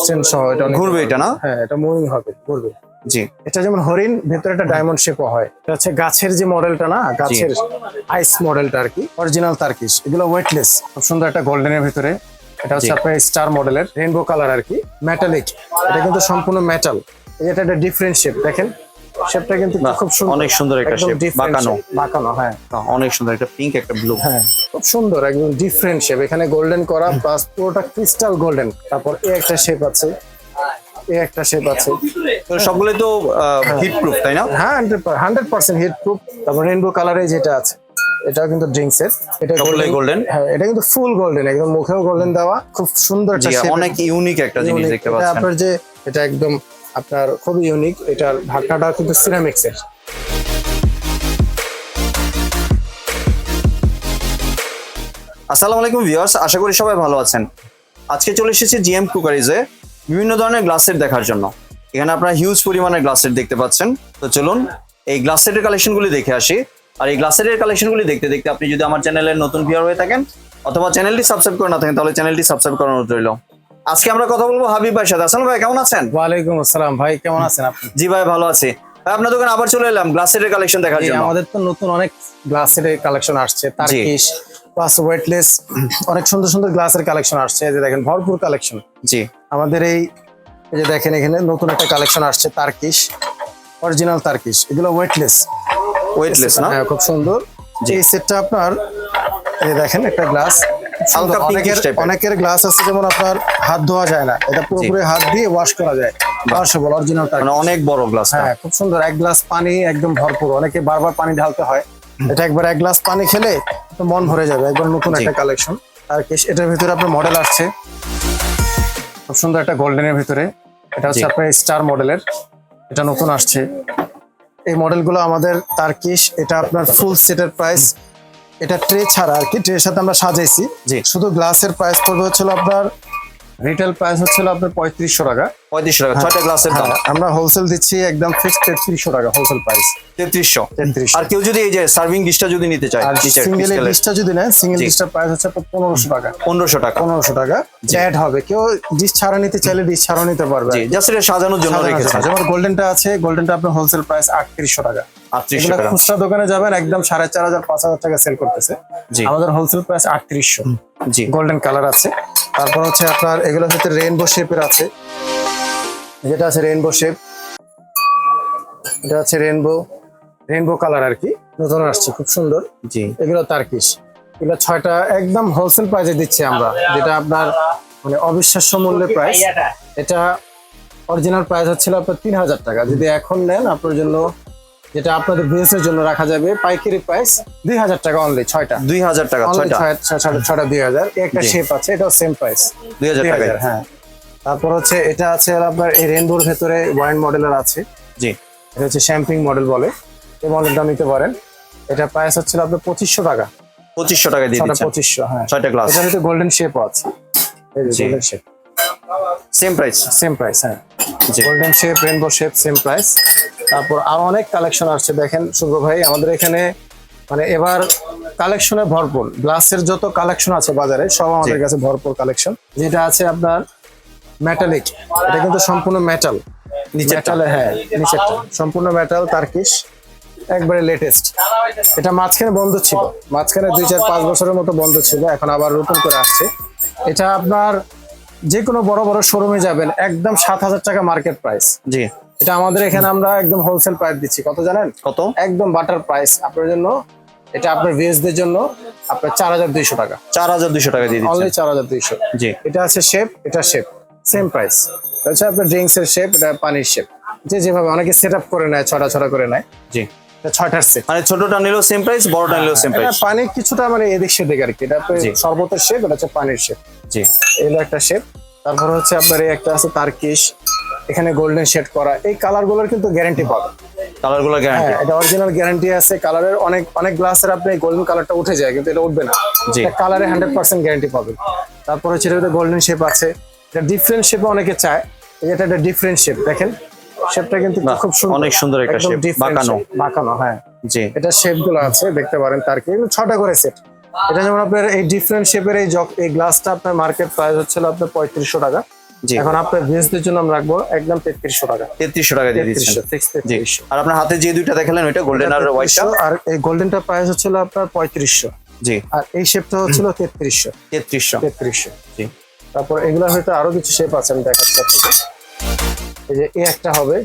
Stand সহ এটা ঘুরবে এটা না? হ্যাঁ এটা মুভিং হবে ঘুরবে। জি। এটা যেমন হরিণ ভেতরে একটা ডায়মন্ড শেপও হয়। এটা হচ্ছে গাছের যে মডেলটা না? গাছের আইস মডেলটা আর কি অরিজিনাল তার্কিশ এগুলো ওয়েটলেস খুব সুন্দর একটা গোল্ডেনের ভেতরে। এটা হচ্ছে আপনার স্টার মডেলের রেইনবো কালার আর কি মেটালিক এটা কিন্তু সম্পূর্ণ মেটাল এটা একটা ডিফারেন্ট শেপ দেখেন। শেপটা কিন্তু খুব সুন্দর। অনেক সুন্দর একটা shape, বাঁকানো। বাঁকানো হ্যাঁ অনেক সুন্দর একটা পিঙ্ক একটা ব্লু হ্যাঁ খুব সুন্দর একদম ডিফারেন্ট শেপ এখানে গোল্ডেন করা প্লাস পুরোটা ক্রিস্টাল গোল্ডেন তারপর এ একটা শেপ আছে। এ একটা শেপ আছে। তো সবগুলোই তো হিট প্রুফ তাই না? হ্যাঁ হান্ড্রেড পার্সেন্ট হিট প্রুফ তারপর রেইনবো কালারে যেটা আছে এটাও কিন্তু ড্রিঙ্কস এর। এটা সবগুলোই golden? হ্যাঁ এটা কিন্তু ফুল গোল্ডেন একদম মুখেও গোল্ডেন দেওয়া। খুব সুন্দর একটা অনেক ইউনিক একটা জিনিস দেখতে পাচ্ছেন। আপনার যে এটা একদম আপনার খুবই ইউনিক এটার ঢাকনাটা কিন্তু সিরামিক্স এর। আসসালামু আলাইকুম ভিউয়ার্স, আশা করি সবাই ভালো আছেন। আজকে চলে এসেছি জিএম কুকারিজে বিভিন্ন ধরনের গ্লাসের দেখার জন্য। এখানে আপনারা হিউজ পরিমাণের গ্লাসের দেখতে পাচ্ছেন। তো চলুন, এই গ্লাসের কালেকশনগুলি দেখে আসি। আর এই গ্লাসের কালেকশনগুলি দেখতে দেখতে আপনি যদি আমার চ্যানেলের নতুন ভিউয়ার হয়ে থাকেন, অথবা চ্যানেলটি সাবস্ক্রাইব করে না থাকেন, তাহলে চ্যানেলটি সাবস্ক্রাইব করানো রইল। আজকে আমরা কথা বলব হাবিব ভাইয়ের সাথে। আসসালাম ভাই কেমন আছেন? ওয়ালাইকুম আসসালাম ভাই কেমন আছেন আপনি? জি ভাই ভালো আছি। ভাই আপনার দোকানে আবার চলে এলাম গ্লাসের কালেকশন দেখার জন্য। আমাদের তো নতুন অনেক গ্লাসের কালেকশন আসছে তার্কিশ প্লাস ওয়েটলেস অনেক সুন্দর সুন্দর গ্লাসের কালেকশন আসছে এই যে দেখেন ভরপুর কালেকশন জি। আমাদের এই এই যে দেখেন এখানে নতুন একটা কালেকশন আসছে তার্কিশ অরিজিনাল তার্কিশ এগুলো ওয়েটলেস ওয়েটলেস না? হ্যাঁ খুব সুন্দর। এই সেটটা আপনার এই দেখেন একটা গ্লাস অনেকের গ্লাস আছে যেমন আপনার হাত ধোয়া যায় না। এটা পুরোপুরি হাত দিয়ে ওয়াশ করা যায়। ওয়াশেবল অরিজিনাল মানে অনেক বড় গ্লাসটা হ্যাঁ খুব সুন্দর। এক গ্লাস পানি একদম ভরপুর। অনেকে বারবার পানি ঢালতে হয়। এটা একবার এক গ্লাস পানি খেলে মন ভরে যাবে। একবার নতুন একটা কালেকশন আর এটার ভিতরে আপনার মডেল আসছে। খুব সুন্দর একটা গোল্ডেনের ভিতরে। এটা হচ্ছে আপনার স্টার মডেলের এটা নতুন আসছে। এই মডেলগুলো আমাদের তার্কিশ এটা আপনার ফুল সেটের প্রাইস এটা ট্রে ছাড়া আর কি। ট্রের সাথে আমরা সাজাইছি। শুধু গ্লাসের প্রাইস পড়বে হচ্ছিল আপনার রিটেল প্রাইস হচ্ছিল আপনার পঁয়ত্রিশশো টাকা। পঁয়ত্রিশশো টাকা ছয়টা গ্লাসের দাম হ্যাঁ, আমরা হোলসেল দিচ্ছি একদম ফিক্সড তেত্রিশশো টাকা হোলসেল প্রাইস তেত্রিশশো। তেত্রিশশো। আর কেউ যদি এই যে সার্ভিং ডিশটা যদি নিতে চায় সিঙ্গেল ডিশটা যদি নেন সিঙ্গেল। ডিশটার প্রাইস হচ্ছে পনেরোশো টাকা। পনেরোশো টাকা। পনেরোশো টাকা। অ্যাড হবে। কেউ ডিশ ছাড়া নিতে চাইলে ডিশ ছাড়াও নিতে পারবে। জাস্ট এটা সাজানোর জন্য আছে। যেমন গোল্ডেনটা আছে গোল্ডেনটা আপনার হোলসেল প্রাইস আটত্রিশশো টাকা। খুচরা দোকানে যাবেন একদম সাড়ে চার হাজার পাঁচ হাজার টাকা সেল করতেছে। আমাদের হোলসেল প্রাইস আটত্রিশশো। জি। গোল্ডেন কালার আছে। তারপর হচ্ছে আপনার এগুলো হচ্ছে রেইনবো শেপের আছে। যেটা আছে রেইনবো শেপ এটা হচ্ছে রেইনবো রেইনবো কালার আর কি। নতুন আসছে খুব সুন্দর। জি। এগুলো তার্কিশ এগুলো ছয়টা একদম হোলসেল প্রাইসে দিচ্ছি আমরা যেটা আপনার মানে অবিশ্বাস্য মূল্যে প্রাইস এটা। অরিজিনাল প্রাইস হচ্ছিল আপনার তিন হাজার টাকা। যদি এখন নেন আপনার জন্য যেটা আপনাদের বিজনেসের জন্য রাখা যাবে। পাইকারি প্রাইস দুই হাজার টাকা অনলি ছয়টা। দুই হাজার টাকা ছয়টা? ছয়টা দুই হাজার। একটা শেপ আছে এটাও সেম প্রাইস দুই হাজার টাকা হ্যাঁ। তারপর হচ্ছে এটা আছে আপনার এই রেনবোর ভেতরে ওয়াইন মডেলের আছে। জি। এটা হচ্ছে শ্যাম্পিং মডেল বলে। এই মডেলটা নিতে পারেন। এটা প্রাইস হচ্ছিল আপনার পঁচিশশো টাকা। পঁচিশশো টাকা দিয়ে ছটা দিচ্ছেন। পঁচিশশো হ্যাঁ। ছয়টা গ্লাস এটার ভিতরে গোল্ডেন শেপও আছে। এই যে golden shape same price same price হ্যাঁ। জি। Golden shape rainbow shape same price তারপর আরও অনেক কালেকশন আসছে। দেখেন শুভ্র ভাই আমাদের এখানে মানে এবার কালেকশনে ভরপুর। গ্লাসের যত কালেকশন আছে বাজারে সব আমাদের কাছে ভরপুর কালেকশন যেটা আছে আপনার মেটালিক এটা কিন্তু সম্পূর্ণ মেটাল? মেটালে হ্যাঁ নিচেরটা। সম্পূর্ণ মেটাল তার্কিশ একবারে লেটেস্ট এটা মাঝখানে বন্ধ ছিল। মাঝখানে দুই চার পাঁচ বছরের মতো বন্ধ ছিল এখন আবার নতুন করে আসছে। এটা আপনার যে কোনো বড় বড় শোরুমে যাবেন একদম সাত হাজার টাকা মার্কেট প্রাইস জি। এটা আমাদের এখানে আমরা একদম হোলসেল প্রাইস দিচ্ছি। কত জানেন? কত? একদম বাটার প্রাইস আপনার জন্য এটা আপনার ভিএসদের জন্য আপনার চার হাজার দুইশো টাকা। চার হাজার দুশো টাকা দিয়ে অনলি দিচ্ছেন চার হাজার দুইশো। জি। এটা আছে শেপ এটা শেপ সেম প্রাইস হচ্ছে আপনার ড্রিঙ্কস এর শেপ এটা পানির শেপ যে যেভাবে অনেকে সেট আপ করে নেয় ছটা ছটা করে নেয়। জি। এটা ছয়টার সেট মানে ছোটটা নিলেও সেম প্রাইস বড়টা নিলেও সেম এটা প্রাইস পানির কিছুটা মানে এদিক সেদিক আর কি। এটা। শরবতের শেপ এটা হচ্ছে পানির শেপ জি। এগুলো একটা শেপ তারপর হচ্ছে আপনার এই একটা আছে তার্কিশ। এখানে গোল্ডেন শেড করা এই কালারগুলোর কিন্তু গ্যারান্টি পাবেন। কালারগুলো গ্যারান্টি এটা অরিজিনাল গ্যারান্টি আছে কালারের অনেক অনেক গ্লাসের আপনি গোল্ডেন কালারটা উঠে যায় কিন্তু এটা উঠবে না। জি। কালারে হান্ড্রেড পার্সেন্ট গ্যারান্টি পাবেন। তারপর হচ্ছে এটা গোল্ডেন শেপ আছে। এটা ডিফারেন্ট শেপে অনেকে চায়। এটা একটা ডিফারেন্ট শেপ দেখেন। শেপটা কিন্তু খুব সুন্দর। অনেক সুন্দর একটা different বাঁকানো। বাঁকানো হ্যাঁ। জি। এটা শেপগুলো আছে দেখতে পারেন তার কি। এগুলো ছটা করে সেট এটা যেমন আপনার এই ডিফারেন্ট শেপের এই এই গ্লাসটা আপনার মার্কেট প্রাইস হচ্ছিল আপনার পঁয়ত্রিশশো টাকা। এখন আপনার ভিউজদের জন্য আমরা রাখব একদম তেত্রিশশো টাকা। তেত্রিশশো টাকা দিয়ে দিচ্ছেন। আর আপনার হাতে যে দুইটা দেখালেন ওইটা গোল্ডেন আর হোয়াইটটা আর এই গোল্ডেনটা প্রাইস হচ্ছিল আপনার পঁয়ত্রিশশো। জি। আর এই শেপটা হচ্ছিল তেত্রিশশো। তেত্রিশশো। তেত্রিশশো। জি। তারপর এগুলো হয়তো আরও কিছু শেপ আছে আমি দেখাচ্ছি আপনাকে এই যে এ একটা হবে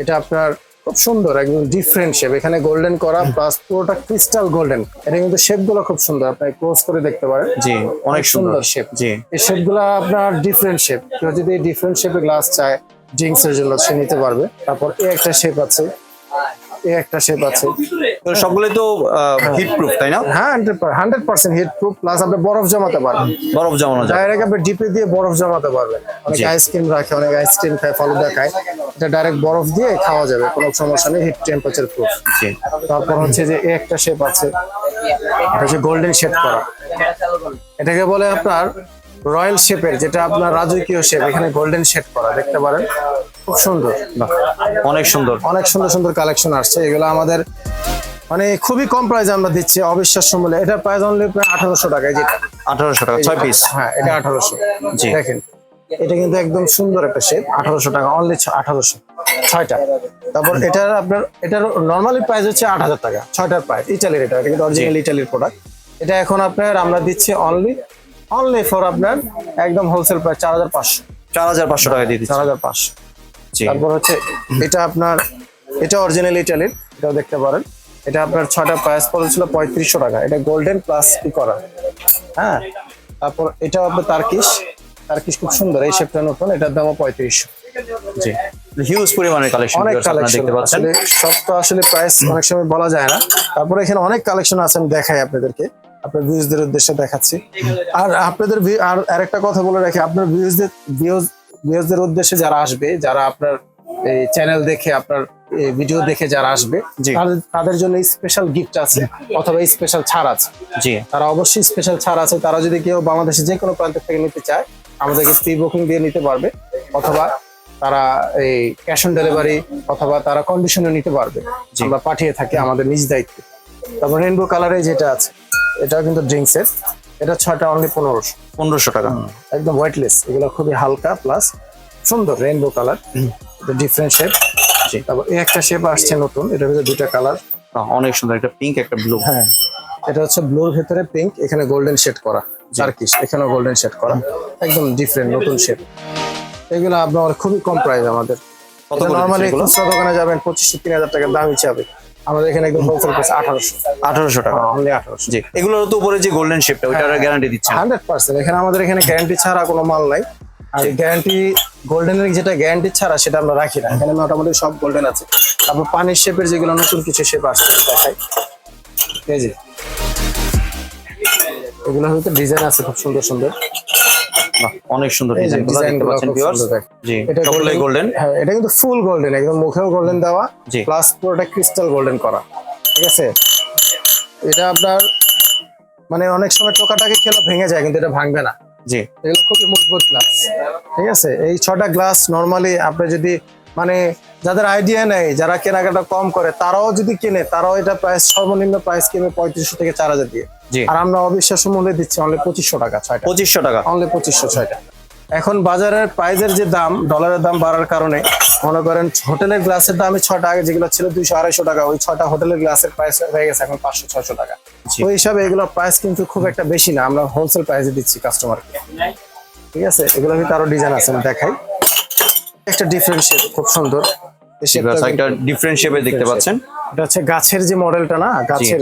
এটা আপনার খুব সুন্দর একদম ডিফারেন্ট শেপ এখানে গোল্ডেন করা প্লাস পুরোটা ক্রিস্টাল গোল্ডেন এটা কিন্তু শেপগুলো খুব সুন্দর আপনি ক্লোজ করে দেখতে পারেন। জি অনেক সুন্দর। শেপ জি। এই শেপগুলো আপনার ডিফারেন্ট শেপ কেউ যদি ডিফারেন্ট শেপে গ্লাস চায় ড্রিঙ্কস এর জন্য সে নিতে পারবে। তারপর এই একটা শেপ আছে। একটা শেপ আছে। তো সবগুলোই তো হিট প্রুফ তাই না? হ্যাঁ hundred percent heat proof plus আপনি বরফ জমাতে পারবেন। বরফ জমানো যায় ডাইরেক্ট আপনি ডিপে দিয়ে বরফ জমাতে পারবেন। অনেক আইসক্রিম রাখে অনেক আইসক্রিম খায় ফালুদা খায় এটা ডাইরেক্ট বরফ দিয়ে খাওয়া যাবে কোনো সমস্যা নেই হিট টেম্পারেচার প্রুফ তারপর হচ্ছে যে এ একটা শেপ আছে। এটা হচ্ছে গোল্ডেন শেপ করা। এটাকে বলে আপনার রয়্যাল শেপের যেটা আপনার রাজকীয় শেপ এখানে গোল্ডেন শেড করা দেখতে পারেন। খুব সুন্দর অনেক সুন্দর। অনেক সুন্দর সুন্দর কালেকশন আসছে। এগুলো আমাদের মানে খুবই কম প্রাইসে আমরা দিচ্ছি অবিশ্বাস্য মূল্যে। এটার প্রাইস অনলি প্রায় আঠারোশো টাকায় যেটা। আঠারোশো টাকা ছয় পিস হ্যাঁ এটা আঠারোশো। জি। দেখেন এটা কিন্তু একদম সুন্দর একটা শেপ আঠারোশো টাকা অনলি আঠারোশো। ছয়টা। তারপর এটার আপনার এটার নর্মালি প্রাইস হচ্ছে আট হাজার টাকা ছয়টার প্রাইস ইটালির এটা এটা কিন্তু অরিজিনাল ইটালির প্রোডাক্ট এটা এখন আপনার আমরা দিচ্ছি অনলি অনলি ফর আপনার একদম হোলসেল প্রাইস চার হাজার পাঁচশো। চার হাজার পাঁচশো টাকা দিয়ে দিচ্ছি। চার হাজার পাঁচশো। তারপর হচ্ছে এটা আপনার এটা অরিজিনাল ইটালির এটাও দেখতে পারেন। এটা আপনার ছয়টা প্রাইস পড়েছিল পঁয়ত্রিশশো টাকা। এটা গোল্ডেন প্লাস কি করা? হ্যাঁ তারপর এটাও আপনার তার্কিশ তার্কিশ খুব সুন্দর এই শেপটা নতুন এটার দামও পঁয়ত্রিশশো। জি। হিউজ পরিমাণের কালেকশন অনেক কালেকশন দেখতে পাচ্ছেন। আসলে সব তো আসলে প্রাইস অনেক সময় বলা যায় না। তারপরে এখানে অনেক কালেকশন আছে আমি দেখাই আপনাদেরকে। আপনার ভিউজদের উদ্দেশ্যে দেখাচ্ছি। আর আপনাদের আর আরেকটা কথা বলে রাখি আপনার ভিউজদের ভিউজ ভিউজদের উদ্দেশ্যে যারা আসবে যারা আপনার এই চ্যানেল দেখে আপনার ভিডিও দেখে যারা আসবে তাদের- জন্য স্পেশাল গিফট আছে অথবা স্পেশাল ছাড় আছে। জি। তারা অবশ্যই স্পেশাল ছাড় আছে। তারা যদি কেউ বাংলাদেশে যে কোনো প্রান্ত থেকে নিতে চায় আমাদেরকে প্রি বুকিং দিয়ে নিতে পারবে। অথবা তারা এই ক্যাশ অন ডেলিভারি অথবা তারা কন্ডিশনে নিতে পারবে। আমরা পাঠিয়ে থাকি আমাদের নিজ দায়িত্বে। তারপর রেনবো কালারে যেটা আছে এটাও কিন্তু ড্রিঙ্কসের এটা ছয়টা অনলি পনেরোশো। পনেরোশো টাকা। একদম হোয়াইটলেস এগুলো খুবই হালকা প্লাস সুন্দর রেনবো কালার এটা ডিফারেন্ট শেপ। তারপর এই একটা শেপ আসছে নতুন এটার ভিতরে দুটা কালার অনেক সুন্দর একটা পিঙ্ক একটা ব্লু হ্যাঁ এটা হচ্ছে ব্লুর ভেতরে পিঙ্ক এখানে গোল্ডেন শেড করা টার্কিশ এখানেও গোল্ডেন শেড করা একদম ডিফারেন্ট নতুন শেড এগুলো আপনার খুবই কম প্রাইস আমাদের। নর্মালি খুচরা দোকানে যাবেন পঁচিশশো তিন হাজার টাকার দাম হিসাবে। আমাদের এখানে একদম হোলসেল প্রাইস আঠারোশো। আঠারোশো টাকা। অনলি আঠারোশো। জি। এগুলোর তো উপরে যে গোল্ডেন শেপটা ওইটার গ্যারান্টি দিচ্ছেন হান্ড্রেড পার্সেন্ট এখানে আমাদের এখানে গ্যারান্টি ছাড়া কোনো মাল নাই। আর গ্যারান্টি গোল্ডেনের যেটা গ্যারান্টি ছাড়া সেটা আমরা রাখি না। এখানে মোটামুটি সব গোল্ডেন আছে। তারপর পানির শেপের যেগুলো নতুন কিছু শেপ আসছে দেখাই। এই যে। এগুলো হয়তো ডিজাইন আছে খুব সুন্দর সুন্দর। অনেক সুন্দর ডিজাইনগুলো দেখতে পাচ্ছেন ভিউয়ার্স জি এটা সবগুলোই গোল্ডেন হ্যাঁ এটা কিন্তু ফুল গোল্ডেন একদম মুখেও গোল্ডেন দেওয়া। প্লাস পুরোটা ক্রিস্টাল গোল্ডেন করা। ঠিক আছে? এটা আপনার মানে অনেক সময় টোকাটাকে খেলে ভেঙে যায় কিন্তু এটা ভাঙবে না। জি। এগুলো খুবই মজবুত গ্লাস ঠিক আছে? এই ছটা গ্লাস নর্মালি আপনি যদি মানে যাদের আইডিয়া নেই যারা কেনাকাটা কম করে তারাও যদি কিনে তারাও এটা প্রাইস সর্বনিম্ন প্রাইস কিনবে পঁয়ত্রিশশো থেকে চার হাজার দিয়ে। আর আমরা অবিশ্বাস্য মূল্যে দিচ্ছি অনলি পঁচিশশো টাকা ছয়টা পঁচিশশো টাকা। অনলি পঁচিশশো ছয়টা এখন বাজারের প্রাইজের যে দাম ডলারের দাম বাড়ার কারণে মনে করেন হোটেলের গ্লাসের দামে ছটা আগে যেগুলো ছিল দুইশো আড়াইশো টাকা ওই ছটা হোটেলের গ্লাসের প্রাইস হয়ে গেছে এখন পাঁচশো ছয়শো টাকা। ওই হিসাবে এগুলোর প্রাইস কিন্তু খুব একটা বেশি না আমরা হোলসেল প্রাইসে দিচ্ছি কাস্টমারকে ঠিক আছে? এগুলো কিন্তু আরও ডিজাইন আছে আমি দেখাই। একটা ডিফারেন্ট শেপ খুব সুন্দর। একটা ডিফারেন্ট শেপে দেখতে পাচ্ছেন। এটা হচ্ছে গাছের যে মডেলটা না গাছের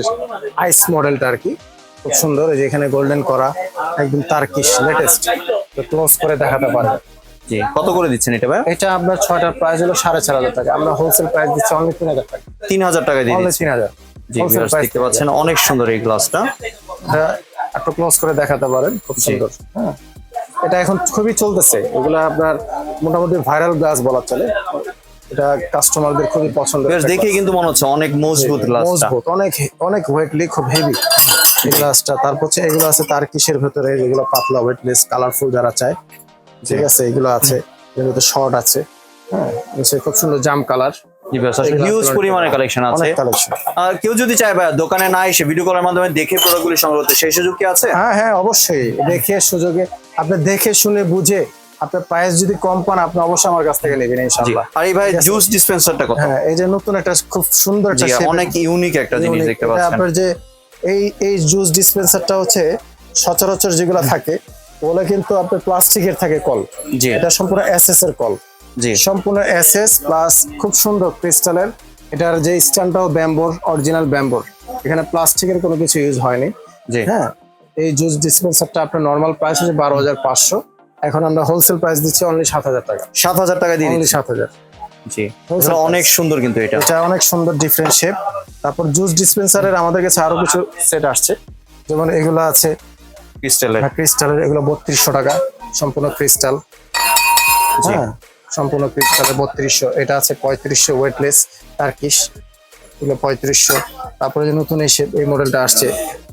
আইস মডেলটা আর কি। খুব সুন্দর এই যে এখানে গোল্ডেন করা একদম তার্কিশ লেটেস্ট ক্লোজ করে দেখাতে পারবে জি কত করে দিচ্ছেন এটা ভাই এটা আপনার ছয়টার প্রাইস হলো সাড়ে চার হাজার টাকা। আমরা হোলসেল প্রাইস দিচ্ছি অনলি তিন হাজার টাকা। তিন হাজার টাকা দিয়ে তিন হাজার। দেখতে পাচ্ছেন অনেক সুন্দর এই গ্লাসটা একটু ক্লোজ করে দেখাতে পারেন খুব সুন্দর। হ্যাঁ। এটা এখন খুবই চলতেছে। এগুলো আপনার মোটামুটি ভাইরাল গ্লাস বলা চলে। এটা কাস্টমারদের খুবই পছন্দ বেশ দেখে কিন্তু মনে হচ্ছে অনেক মজবুত গ্লাসটা মজবুত অনেক অনেক ওয়েটলি খুব হেভি এই গ্লাসটা তারপর হচ্ছে এগুলো আছে তার কিসের ভেতরে যেগুলো পাতলা ওয়েটলেস কালারফুল যারা চায়। ঠিক আছে এগুলো আছে ভিতরে শর্ট আছে। হ্যাঁ খুব সুন্দর জাম কালার হিউজ পরিমাণে কালেকশন আছে। কালেকশন আর কেউ যদি চায় ভাই দোকানে না এসে ভিডিও কলের মাধ্যমে দেখে প্রোডাক্টগুলি সংগ্রহ করতে সেই সুযোগ কি আছে? হ্যাঁ হ্যাঁ অবশ্যই। দেখে সুযোগে আপনি দেখে শুনে বুঝে আপনার প্রাইস যদি কম পান আপনি অবশ্যই আমার কাছ থেকে নেবেন ইনশাআল্লাহ। আর এই ভাই জুস ডিসপেন্সারটা কত? হ্যাঁ এই যে নতুন একটা খুব সুন্দর একটা অনেক ইউনিক একটা জিনিস দেখতে পাচ্ছেন। আপনার যে এই এই জুস ডিসপেন্সারটা হচ্ছে সচরাচর যেগুলো থাকে ওগুলো কিন্তু আপনার প্লাস্টিকের থাকে কল। জি। এটা সম্পূর্ণ এসএস এর কল। জি। সম্পূর্ণ এসএস প্লাস খুব সুন্দর ক্রিস্টালের এটার যে স্ট্যান্ডটাও ব্যাম্বোর অরিজিনাল ব্যাম্বোর। এখানে প্লাস্টিকের কোনো কিছু ইউজ হয়নি। জি। হ্যাঁ এই জুস ডিসপেন্সারটা আপনার নর্মাল প্রাইস হচ্ছে বারো হাজার পাঁচশো। এখন আমরা হোলসেল প্রাইস দিচ্ছি অনলি সাত হাজার টাকা। সাত হাজার টাকা দিয়ে অনলি সাত হাজার। জি। অনেক সুন্দর কিন্তু এটা। এটা অনেক সুন্দর ডিফারেন্ট শেপ তারপর জুস ডিসপেন্সারের আমাদের কাছে আরও কিছু সেট আসছে। যেমন এগুলো আছে ক্রিস্টালের। ক্রিস্টালের এগুলো বত্রিশশো টাকা। সম্পূর্ণ ক্রিস্টাল। হ্যাঁ সম্পূর্ণ ক্রিস্টালের বত্রিশশো। এটা আছে পঁয়ত্রিশশো ওয়েটলেস টার্কিশ এগুলো পঁয়ত্রিশশো। তারপরে যে নতুন এই shape- এই মডেলটা আসছে।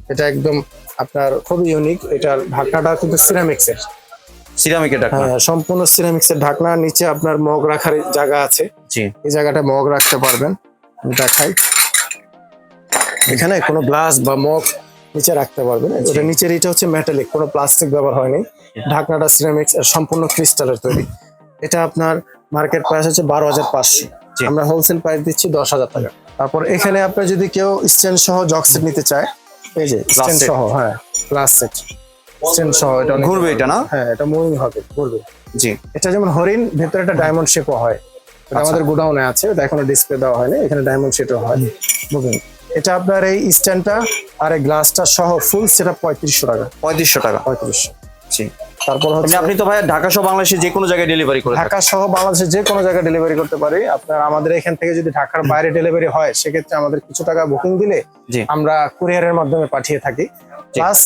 এটা একদম আপনার খুবই ইউনিক এটার ঢাকনাটা কিন্তু সিরামিক্সের সিরামিকের টাকা হ্যাঁ সম্পূর্ণ সিরামিক্সের ঢাকনা নিচে আপনার মগ রাখার জায়গা আছে। জি। এই জায়গাটা মগ রাখতে পারবেন দেখাই। এখানে কোনো গ্লাস বা মগ নিচে রাখতে পারবেন। ওটা নিচের এটা হচ্ছে মেটালিক কোনো প্লাস্টিক ব্যবহার হয়নি ঢাকনাটা সিরামিক্স সম্পূর্ণ ক্রিস্টালের তৈরি। এটা আপনার মার্কেট প্রাইস হচ্ছে বারো হাজার পাঁচশো। আমরা হোলসেল প্রাইস দিচ্ছি দশ হাজার টাকা। তারপর এখানে আপনার যদি কেউ স্ট্যান্ড সহ জগ সেট নিতে চায় এই যে স্ট্যান্ড সহ হ্যাঁ গ্লাস সেট স্ট্যান্ড সহ এটা ঘুরবে এটা না? হ্যাঁ এটা মুভিং হবে ঘুরবে। জি। এটা যেমন হরিণ ভেতরে একটা ডায়মন্ড শেপও হয়। এটা আমাদের গোডাউনে আছে এটা এখনও ডিসপ্লে দেওয়া হয়নি এখানে ডায়মন্ড শেপও হয়। মুভিং এটা আপনার এই স্ট্যান্ডটা আর এই গ্লাসটা সহ ফুল সেটা পঁয়ত্রিশশো টাকা। পঁয়ত্রিশশো টাকা। পঁয়ত্রিশশো। জি। তারপর হচ্ছে আপনি তো ভাই ঢাকা সহ বাংলাদেশে যে কোনো জায়গায় ডেলিভারি করে ঢাকা সহ বাংলাদেশের যে কোনো জায়গায় ডেলিভারি করতে পারি। আপনার আমাদের এখান থেকে যদি ঢাকার বাইরে ডেলিভারি হয় সেক্ষেত্রে আমাদের কিছু টাকা বুকিং দিলে আমরা কুরিয়ারের মাধ্যমে পাঠিয়ে থাকি। প্লাস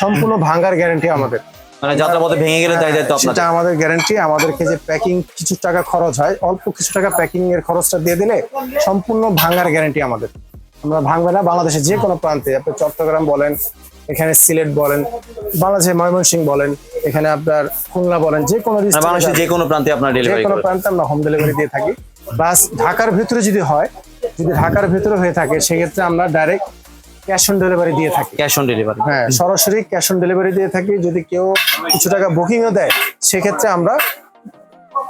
সম্পূর্ণ ভাঙার গ্যারান্টি আমাদের। মানে যাত্রা পথে ভেঙে গেলে তাই দায়িত্ব আপনাদের। আমাদের গ্যারান্টি আমাদেরকে যে প্যাকিং কিছু টাকা খরচ হয় অল্প কিছু টাকা প্যাকিং এর খরচটা দিয়ে দিলে সম্পূর্ণ ভাঙার গ্যারান্টি আমাদের। আমরা ভাঙবে না। বাংলাদেশের যে কোনো প্রান্তে আপনি চট্টগ্রাম বলেন এখানে সিলেট বলেন বাংলাদেশের ময়মনসিংহ বলেন এখানে আপনার খুলনা বলেন যে কোনো মানে বাংলাদেশের যে কোনো প্রান্তে আপনার যে কোনো প্রান্তে আমরা হোম ডেলিভারি দিয়ে থাকি। প্লাস ঢাকার ভিতরে যদি হয় যদি ঢাকার ভিতরে হয়ে থাকে সেক্ষেত্রে আমরা ডাইরেক্ট ক্যাশ অন ডেলিভারি দিয়ে থাকি। ক্যাশ অন ডেলিভারি হ্যাঁ সরাসরি ক্যাশ অন ডেলিভারি দিয়ে থাকি। যদি কেউ কিছু টাকা বুকিংও দেয় সেক্ষেত্রে আমরা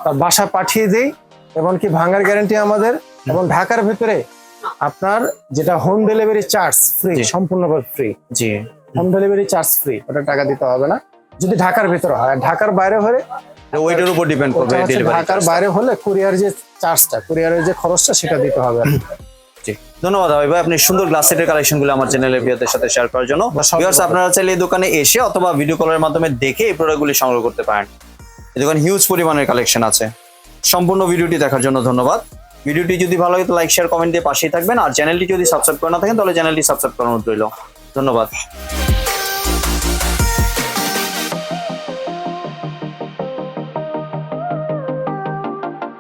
তার বাসা পাঠিয়ে দিই এমনকি ভাঙার গ্যারান্টি আমাদের। এবং ঢাকার ভিতরে আপনার যেটা হোম ডেলিভারি চার্জ ফ্রি সম্পূর্ণভাবে ফ্রি জি। হোম ডেলিভারি চার্জ ফ্রি ওটা টাকা দিতে হবে না। যদি ঢাকার ভিতরে হয় ঢাকার বাইরে হলে ওইটার উপর ডিপেন্ড করবে ঢাকার বাইরে হলে কুরিয়ার যে চার্জটা কুরিয়ারের যে খরচটা সেটা দিতে হবে। ধন্যবাদ ভাই ভাই আপনি সুন্দর গ্লাস সেটের কালেকশনগুলো আমার চ্যানেলের ভিউয়ারদের সাথে শেয়ার করার জন্য। ভিউয়ার্স আপনারা চাইলে এই দোকানে এসে অথবা ভিডিও কলের মাধ্যমে দেখে এই প্রোডাক্টগুলি সংগ্রহ করতে পারেন। এই দোকানে হিউজ পরিমাণের কালেকশন আছে। সম্পূর্ণ ভিডিওটি দেখার জন্য ধন্যবাদ। ভিডিওটি যদি ভালো লাগে তো লাইক শেয়ার কমেন্ট দিয়ে পাশেই থাকবেন। আর চ্যানেলটি যদি সাবস্ক্রাইব করে না থাকেন তাহলে চ্যানেলটি সাবস্ক্রাইব করানো রইল। ধন্যবাদ।